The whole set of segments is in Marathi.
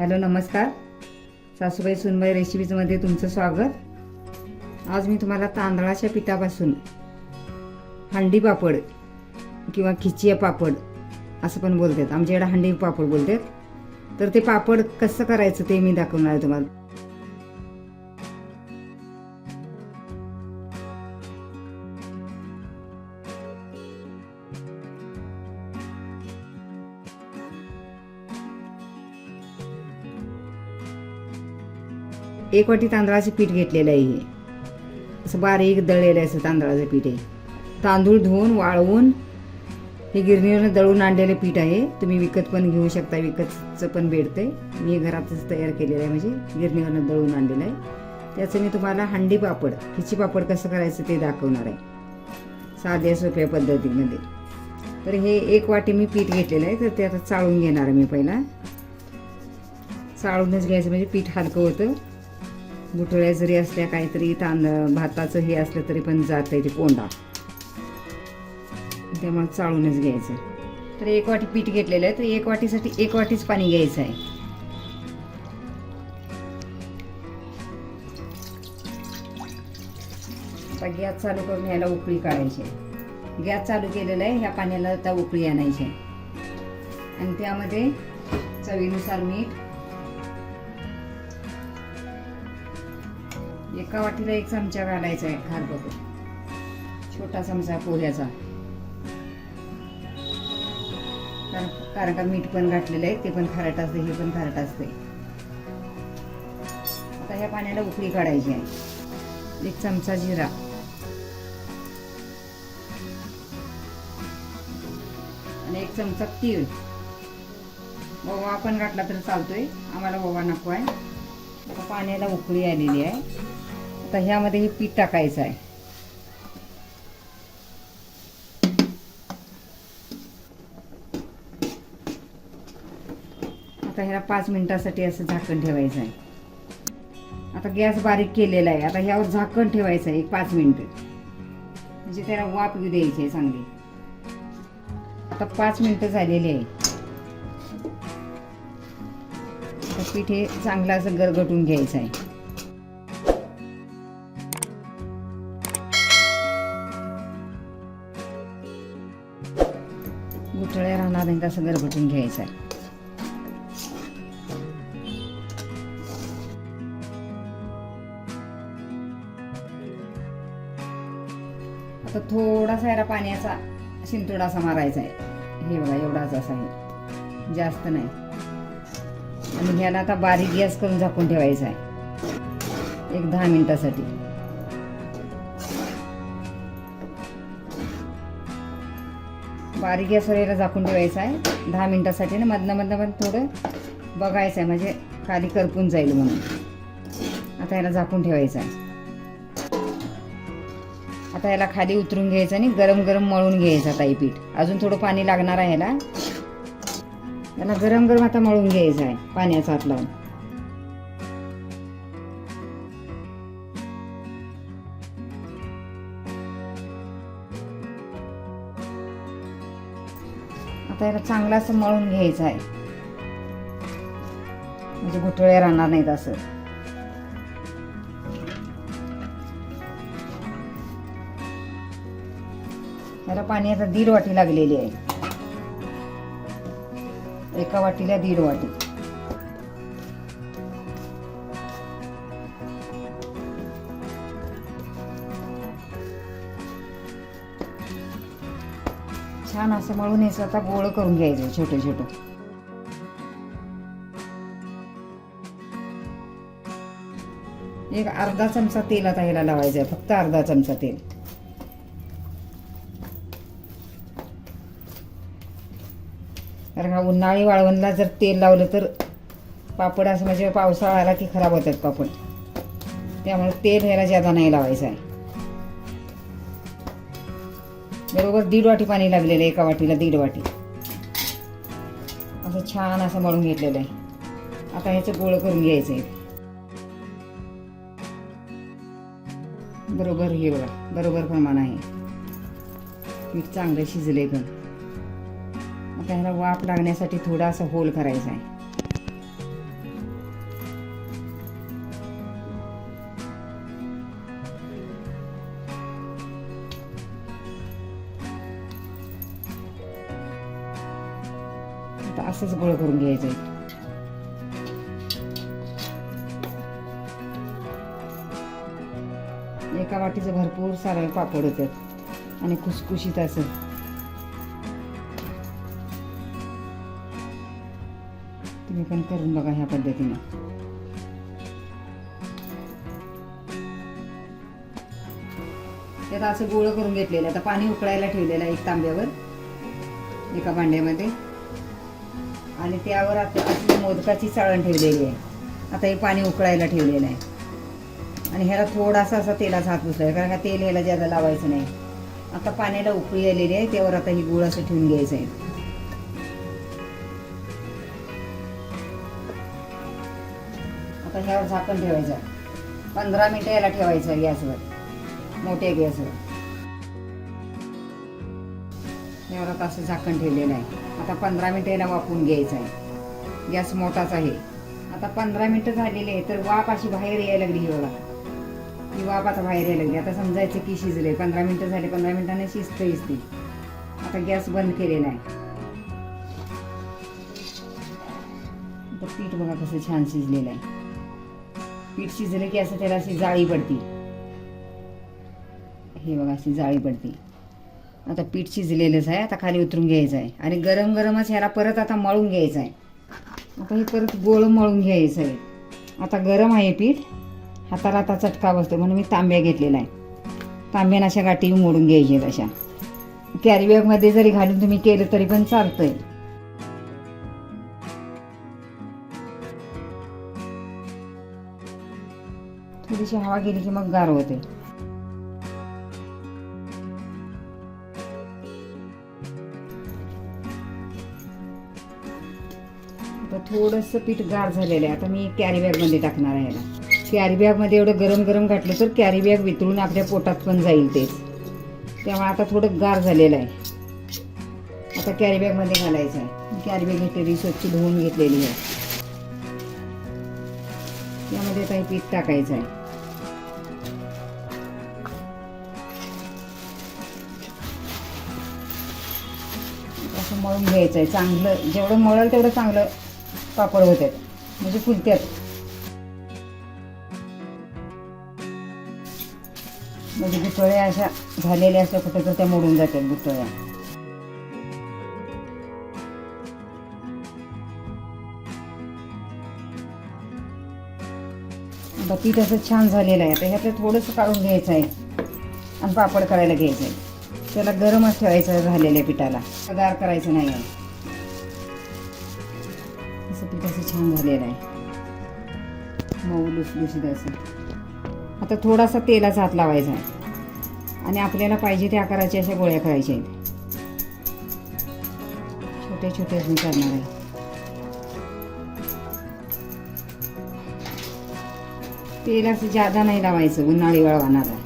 हॅलो नमस्कार. सासूबाई सुनबाई रेसिपीजमध्ये तुमचं स्वागत. आज मी तुम्हाला तांदळाच्या पिठापासून हंडी पापड किंवा खिचिया पापड असं पण बोलतात. आमच्याकडे हंडी पापड बोलतात. तर ते पापड कसं करायचं ते मी दाखवणार आहे तुम्हाला. एक वाटी तांदळाचं पीठ घेतलेलं आहे. हे असं बारीक दळलेलं आहे असं तांदळाचं पीठ आहे. तांदूळ धुवून वाळवून हे गिरणीवरनं दळून आणलेलं पीठ आहे. तुम्ही विकत पण घेऊ शकता विकतचं पण भेटतंय. मी घरातच तयार केलेलं आहे म्हणजे गिरणीवरनं दळून आणलेलं आहे. त्याचं मी तुम्हाला हंडी पापड खिची पापड कसं करायचं ते दाखवणार आहे. साध्या सोप्या पद्धतीमध्ये. तर हे एक वाटी मी पीठ घेतलेलं आहे तर ते आता चाळून घेणार आहे मी पहिला. चाळूनच घ्यायचं म्हणजे पीठ हलकं होतं. गुठळ्या जरी असल्या काहीतरी तांदळ भाताचं हे असलं तरी पण जात आहे ते कोंडा त्यामुळे चाळूनच घ्यायचं तर एक वाटी पीठ घेतलेलं आहे तर एक वाटीसाठी एक वाटीच पाणी घ्यायचं आहे आता गॅस चालू करून ह्याला उकळी काढायची आहे. गॅस चालू केलेला आहे ह्या पाण्याला आता उकळी आणायची आहे. आणि त्यामध्ये चवीनुसार मीठ एका वाटीला एक चमचा घालायचा आहे खारपट छोटा चमचा पोह्याचा. कारण कारण का मीठ पण घातलेलं आहे ते पण खारट असते हे पण खारट असते. आता ह्या पाण्याला उकळी काढायची आहे. एक चमचा जिरा. आणि एक चमचा तीळ. ओवा पण घातला तर चालतोय. आम्हाला ओवा नको आहे. आता पाण्याला उकळी आलेली आहे. आता ह्यामध्ये हे पीठ टाकायचं आहे. आता ह्याला पाच मिनिटासाठी असं झाकण ठेवायचं आहे. आता गॅस बारीक केलेला आहे. आता ह्यावर झाकण ठेवायचं आहे एक पाच मिनिटं. म्हणजे त्याला वाफ येऊ द्यायची आहे चांगली. आता पाच मिनिटं झालेली आहे. पीठ हे चांगलं असं गरगटून घ्यायचं आहे. गुठळ्या राहणार नाही घ्यायचं आहे. आता थोडासा याला पाण्याचा शिंतोडासा मारायचा आहे. हे बघा एवढाच असा आहे. जास्त नाही. आणि ह्याला आता बारीक गॅस करून झाकून ठेवायचा आहे. एक दहा मिनिटासाठी. बारीक गॅसवर याला झाकून ठेवायचं आहे. दहा मिनटासाठी ना मधनं मधनं पण थोडं बघायचं आहे. म्हणजे खाली करपून जाईल म्हणून. आता याला झाकून ठेवायचं आहे. आता याला खाली उतरून घ्यायचं आणि गरम गरम मळून घ्यायचं ताई पीठ. अजून थोडं पाणी लागणार आहे याला. याला गरम गरम आता मळून घ्यायचं आहे पाण्याचा हात लावून. आता याला चांगलं असं मळून घ्यायचं आहे. म्हणजे गुठळे राहणार नाहीत असं. याला पाणी आता दीड वाटी लागलेली आहे. एका वाटीला दीड वाटी. छान असं मळून हे आता गोळ करून घ्यायचं छोटे छोटे. एक अर्धा चमचा तेल आता ह्याला लावायचं आहे फक्त अर्धा चमचा तेल. कारण का उन्हाळी वाळवणला जर तेल लावलं तर पापड असं म्हणजे पावसाळा आला की खराब होतात पापड. त्यामुळे तेल ह्याला ज्यादा नाही लावायचं आहे. बरोबर दीड वाटी पाणी लागलेलं आहे एका वाटीला दीड वाटी. असं छान असं मळून घेतलेलं आहे. आता ह्याचं गोळ करून घ्यायचं आहे. बरोबर हे बघा बरोबर प्रमाण आहे. पीठ चांगलं शिजले पण. आता ह्याला वाफ लागण्यासाठी थोडा असा होल करायचा आहे. आता असंच गोळ करून घ्यायचं आहे. एका वाटीचं भरपूर सारं पापड होतात आणि खुसखुशीत असं. तुम्ही पण करून बघा ह्या पद्धतीने. त्यात असं गोळं करून घेतलेलं आता पाणी उकळायला ठेवलेलं आहे एक तांब्यावर एका भांड्यामध्ये. आणि त्यावर आता आपली मोदकाची चाळण ठेवलेली आहे. आता हे पाणी उकळायला ठेवलेलं आहे. आणि ह्याला थोडासा असा तेलाचा हात बसला कारण का तेल ह्याला ज्यादा लावायचं नाही. आता पाण्याला उकळी आलेली आहे त्यावर आता ही गुळ असं ठेवून घ्यायचं आहे. आता ह्यावर झाकण ठेवायचं. पंधरा मिनटं याला ठेवायचं गॅसवर मोठ्या गॅसवर. यावर आता असं झाकण ठेवलेलं आहे. आता पंधरा मिनिटं याला वापरून घ्यायचं आहे. गॅस मोठाच आहे. आता पंधरा मिनटं झालेली आहे तर वाफ अशी बाहेर यायला लागली ही बघा. ही वाफ आता बाहेर यायला लागली. आता समजायचं की शिजले पंधरा मिनटं झाले पंधरा मिनिटाने शिजतं शिजते आता गॅस बंद केलेला आहे. आता पीठ बघा कसं छान शिजलेलं आहे. पीठ शिजलं की असं त्याला अशी जाळी पडते. हे बघा अशी जाळी पडते. आता पीठ शिजलेलंच आहे आता खाली उतरून घ्यायचं आहे. आणि गरम गरमच ह्याला परत आता मळून घ्यायचं आहे. आता हे परत गोळ मळून घ्यायचं आहे. आता गरम आहे पीठ. हाताला आता चटका बसतो म्हणून मी तांब्या घेतलेला आहे. तांब्यानं अशा गाठी मोडून घ्यायचे अशा. कॅरीबॅगमध्ये जरी घालून तुम्ही केलं तरी पण चालतंय. थोडीशी हवा गेली की मग गार होते. आता थोडंसं पीठ गार झालेलं आहे. आता मी कॅरी बॅगमध्ये टाकणार आहे याला. कॅरी बॅगमध्ये एवढं गरम गरम घातलं तर कॅरी बॅग वितळून आपल्या पोटात पण जाईल तेच त्यामुळे आता थोडं गार झालेलं आहे. आता कॅरी बॅगमध्ये घालायचं आहे. कॅरी बॅग घेतलेली स्वच्छ धुवून घेतलेली आहे. यामध्ये काही पीठ टाकायचं आहे. असं मळून घ्यायचं आहे. चांगलं जेवढं मळल तेवढं चांगलं पापड होतात म्हणजे फुलत्यात. म्हणजे गुतळ्या अशा झालेल्या असल्या कुठं तर त्या मोडून जातात गुतळ्या आता पीठ असं छान झालेलं आहे. आता ह्यातलं थोडंसं काढून घ्यायचं आहे. आणि पापड करायला घ्यायचं आहे. त्याला गरमच ठेवायचं आहे झालेल्या पिठाला. गार करायचं नाही आहे. छान झालेला आहे. मऊ लुसलुशीत असं. आता थोडासा तेलाचा हात लावायचा. आहे आणि आपल्याला पाहिजे त्या आकाराच्या अशा गोळ्या करायच्या आहेत. छोट्या छोट्याच मी करणार आहे. तेलाचं जादा नाही लावायचं उन्हाळी वळवानाला.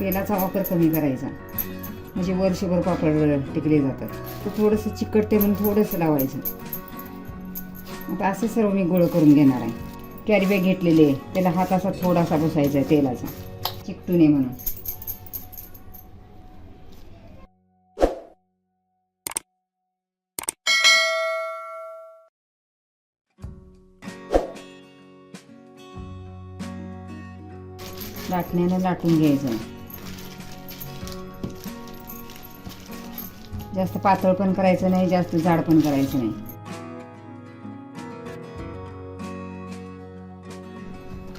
तेलाचा वापर कमी करायचा. म्हणजे वर्षभर पापड टिकले जातात. तर थोडंसं चिकटते म्हणून थोडंसं लावायचं. आता असं सर्व मी गोळ करून घेणार आहे. कॅरी बॅग घेतलेली आहे. त्याला हात असा थोडासा बसायचा आहे तेलाचा. चिकटू नये म्हणून. लाटण्यानं लाटून घ्यायचं. जास्त पातळ पण करायचं नाही जास्त जाड पण करायचं नाही.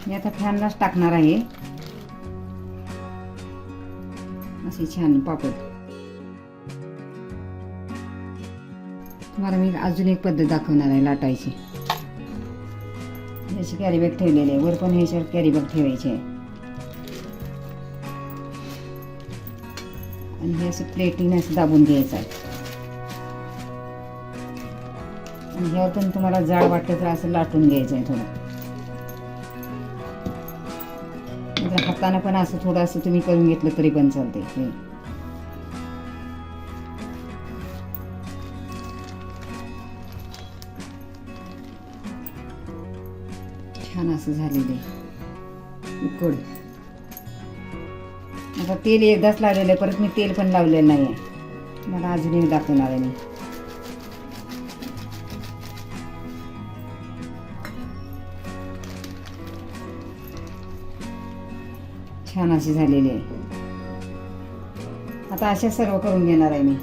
मी आता फॅनलाच टाकणार आहे. असे छान पापड. तुम्हाला मी अजून एक पद्धत दाखवणार आहे लाटायची. याची कॅरी बॅग ठेवलेली आहे. वर पण ह्याच्यावर कॅरी बॅग ठेवायची आहे. आणि हे असं प्लेटीने असं दाबून घ्यायचं आहे. आणि ह्यावर पण तुम्हाला जाड वाटलं तर असं लाटून घ्यायचं आहे थोडं. नंतर हाताने पण असं थोडं असं तुम्ही करून घेतलं तरी पण चालते हे छान असं झालेलं आहे उकड आता तेल एकदाच लावलेलं आहे परत मी तेल पण लावलेलं नाही आहे मला अजून एक दाखवणार आहे छान अशी झालेली आहे. आता असे सर्व करून घेणार आहे मी.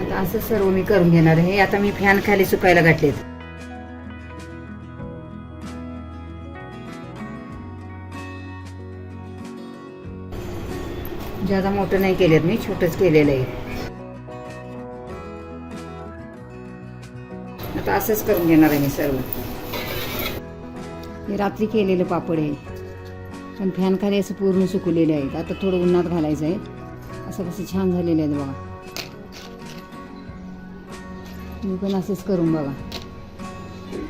आता असं सर्व मी करून घेणार आहे. आता मी फॅन खाली सुकायला घातलेत. ज्यादा मोठं नाही केलेत मी छोटंच केलेलं आहे. आता असंच करून घेणार आहे मी सर्व. हे रात्री केलेलं पापड आहे. पण फॅनखाली असं पूर्ण सुकलेले आहेत आता थोडं उन्हात घालायचं आहे. असं कसं छान झालेलं आहे बघा. मी पण असंच करून बघा.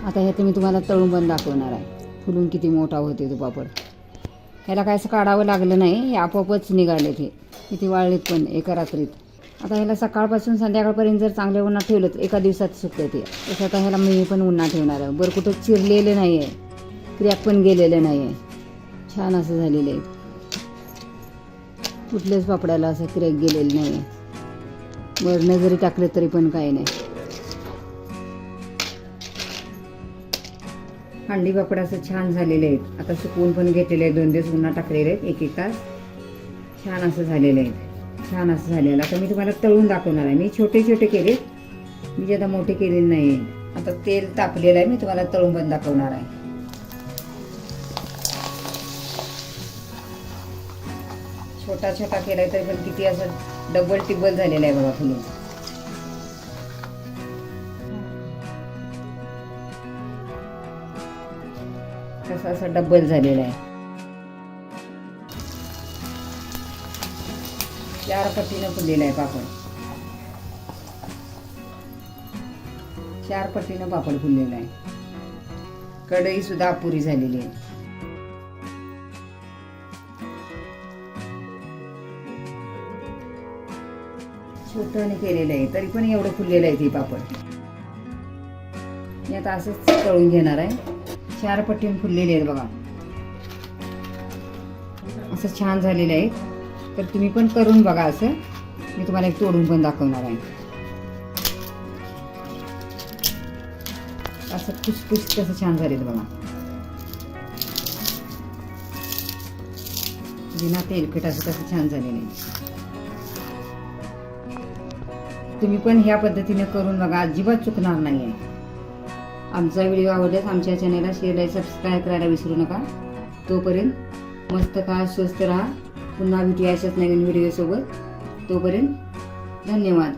आता ह्यात मी तुम्हाला तळून पण दाखवणार आहे. फुलून किती मोठा होते तो पापड. ह्याला काय असं काढावं लागलं नाही. हे आपोआपच निघाले ते किती वाळलेत पण एका रात्रीत. आता ह्याला सकाळपासून संध्याकाळपर्यंत जर चांगल्या उन्हात ठेवलं तर एका दिवसात सुकतं ते तसं आता ह्याला मी पण उन्हात ठेवणार आहे. बरं कुठं चिरलेलं नाही आहे क्रॅक पण गेलेलं नाही आहे छान असं झालेलं आहे. कुठल्याच पापडाला असं क्रॅक गेलेलं नाही आहे वरनं जरी टाकलं तरी पण काही नाही. हंडी पापड असं छान झालेले आहेत. आता सुकवून पण घेतलेले आहेत. दोन दिवस उन्हा टाकलेले आहेत. एक एक तास. छान असं झालेलं आहे. छान असं झालेलं आता मी तुम्हाला तळून दाखवणार आहे. मी छोटे छोटे केले. मी जे आता मोठे केलेले नाही आहे आता तेल तापलेलं आहे. मी तुम्हाला तळून पण दाखवणार आहे. छोटा छोटा केलाय तरी पण किती असं डबल टिबल झालेला आहे बघा फुलून कसं असं डबल झालेला आहे. चार पट्टीनं फुललेला आहे पापड. चार पट्टीनं पापड फुललेला आहे. कढई सुद्धा अपुरी झालेली आहे. छोटं केलेलं आहे तरी पण एवढं फुललेलं आहे ते पापड. मी आता असंच तळून घेणार आहे. चार पट्टीने फुललेले आहेत बघा. असं छान झालेलं आहे. तर तुम्ही पण करून बघा असं. मी तुम्हाला एक तोडून पण दाखवणार आहे. असं कुसकुस कसं छान झालेत बघा. बिना तेलकट असं कसं छान झालेलं आहे. तुम्ही पण ह्या पद्धतीने करून बघा अजिबात चुकणार नाही आहे आमचा व्हिडिओ आवडल्यास आमच्या चॅनलला शेअर लाईक सबस्क्राईब करायला विसरू नका. तोपर्यंत मस्त का स्वस्त राहा. पुन्हा भेटूया अशाच नवीन व्हिडिओसोबत तोपर्यंत धन्यवाद.